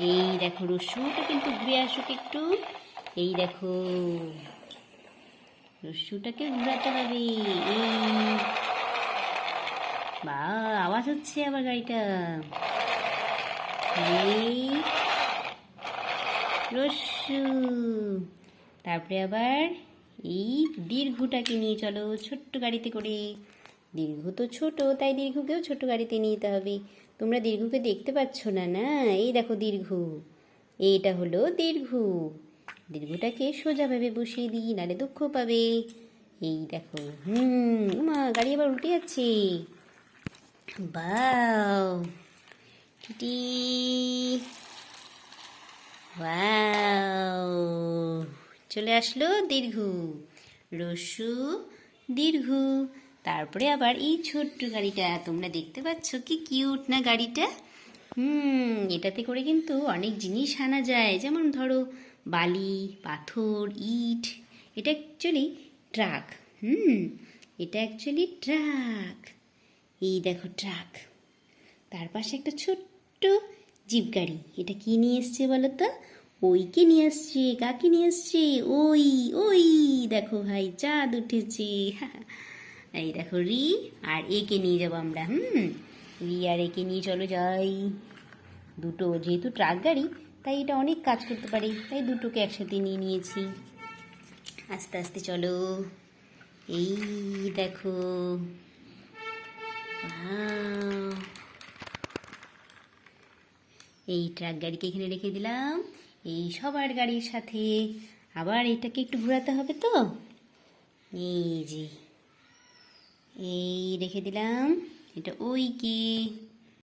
এই দেখো রস্যুটা কিন্তু ঘুরে আসুক একটু। এই দেখো রস্যুটাকে ঘুরাতে হবে। এই, বা, আওয়াজ হচ্ছে আবার গাড়িটা। এই রস্যু তারপরে আবার এই দীর্ঘটাকে নিয়ে চলো, ছোট্ট গাড়িতে করে। দীর্ঘ তো ছোট, তাই দীর্ঘকেও ছোট গাড়িতে নিয়ে যেতে হবে। তোমরা দীর্ঘকে দেখতে পাচ্ছ না না? এই দেখো দীর্ঘ। এইটা হলো দীর্ঘ। দীর্ঘটাকে সোজাভাবে বসিয়ে দিই নালে দুঃখ পাবে। এই দেখো, হুম মা গাড়ি আবার উল্টে যাচ্ছে। বাও। টিটি। ওয়াও চলে আসলো দীর্ঘ। রসু দীর্ঘ। তারপরে আবার এই ছোট্ট গাড়িটা, তোমরা দেখতে পাচ্ছ কি কিউট না গাড়িটা? হুম, এটাতে করে কিন্তু অনেক জিনিস আনা যায়। যেমন ধরো, বালি, পাথর, ইট, এটা অ্যাকচুয়ালি ট্রাক। হুম, এটা অ্যাকচুয়ালি ট্রাক। এই দেখো ট্রাক। তার পাশে একটা ছোট্ট জিপ গাড়ি। এটা কি নিয়ে এসছে বলো তো ওইকে নিয়ে আসছে কাকে নিয়ে আসছে ওই ওই, দেখো ভাই, চাঁদ উঠেছে। এই দেখো রি, আর একে নিয়ে যাব আমরা, হুম? রি আর একে নিয়ে চলো যাই। দুটো, যেহেতু ট্রাক গাড়ি, তাই এটা অনেক কাজ করতে পারে, তাই দুটোকে একসাথে নিয়ে নিয়েছি। আস্তে আস্তে চলো। এই দেখো! এই ট্রাক গাড়িকে এখানে রেখে দিলাম। এই সবার গাড়ির সাথে। আবার এটাকে একটু ঘোরাতে হবে তো? এই যে। এই রেখে দিলাম। এটা ওই কি?